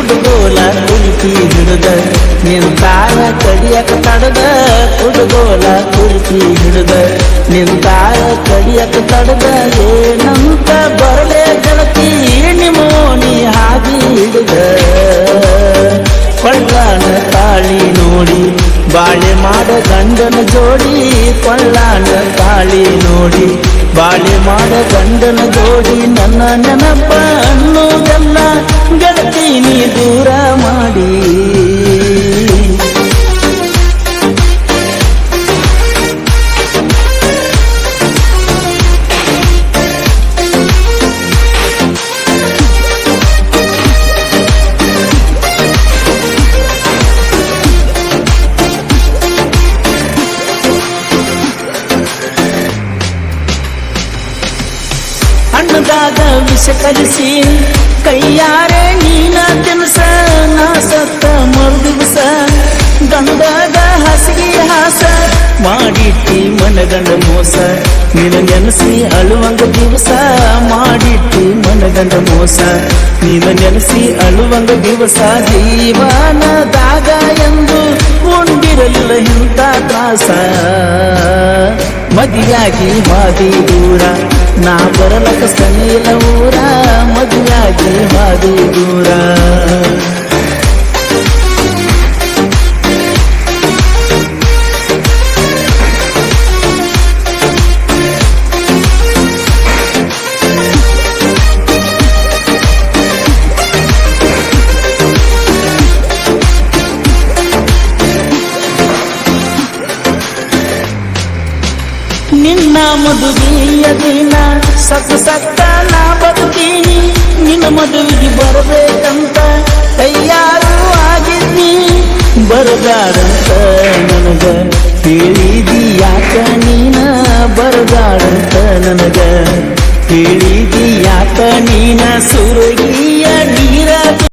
ಕುಡುಗೋಲ ಕುಲ್ಕಿ ಹಿಡಿದ ತಾಳ ಕಡಿಯಕ ತಡದ. ಕುಡುಗೋಲ ಕುಲ್ಕಿ ಹಿಡಿದ ತಾಳ ಕಡಿಯಕ ತಡದ. ಏನಂತ ಬರಲೇ ಗೆಳತಿ ನಿಮೋನಿ ಹಾದಿ ಹಿಡಿದ. ಕೊಳ್ಳಾನ ತಾಳಿ ನೋಡಿ, ಬಾಳೆ ಮಾಡ ಗಂಡನ ಜೋಡಿ. ಕೊಳ್ಳಾನ ತಾಳಿ ನೋಡಿ, ಬಾಳೆ ಮಾಡ ಗಂಡನ ಜೋಡಿ. ನನ್ನ ನೆನಪ ಅನ್ನೋದೆಲ್ಲ ಹಣ್ಣದಾಗ ವಿಷ ಕಲಿಸಿ ಕೈಯಾರೆ ನೀನ ತಿನ್ಸ, ನಾ ಸತ್ತ ಮರುದಿವಸ. ಗಂಡದ ಹಸಿಗೆ ಹಾಸ, ಮಾಡಿಟ್ಟಿ ಮನಗಂಡ ಮೋಸ. ನಿನ ನೆನಸಿ ಅಳುವಂಗ ದಿವಸ, ಮಾಡಿಟ್ಟಿ ಮನಗಂಡ ಮೋಸ. ನಿನ ನೆನಸಿ ಅಳುವಂಗ ದಿವಸ, ಜೀವನದಾಗ ಎಂದು ಉಂಡಿರಲಿಲ್ಲ ಇಂಥ ತ್ರಾಸ. ಮದಿಯಾಗಿ ಮಾದಿ ದೂರ. ನಾ ಬರಲಕ್ಕ ಸನಿಲ ಊರ ಮದಿಯಾಗಿ ಮಾದಿ ದೂರ. ಮದುವೆಯ ದಿನ. ಸತ್ ಸತ್ತ ನಾ ಬದುಕೀನಿ. ನಿನ್ನ ಮದುವೆಗೆ ಬರಬೇಕಂತ ತಯಾರು ಆಗಿದ್ದೀನಿ ಬರಗಾರಂತ ನನಗ ಹೇಳಿದಿ ಯಾಕ ನೀನ? ಬರಗಾರಂತ ನನಗ ಹೇಳಿದಿ ಯಾಕ ನೀನ? ಸುರಗಿಯ ನೀರ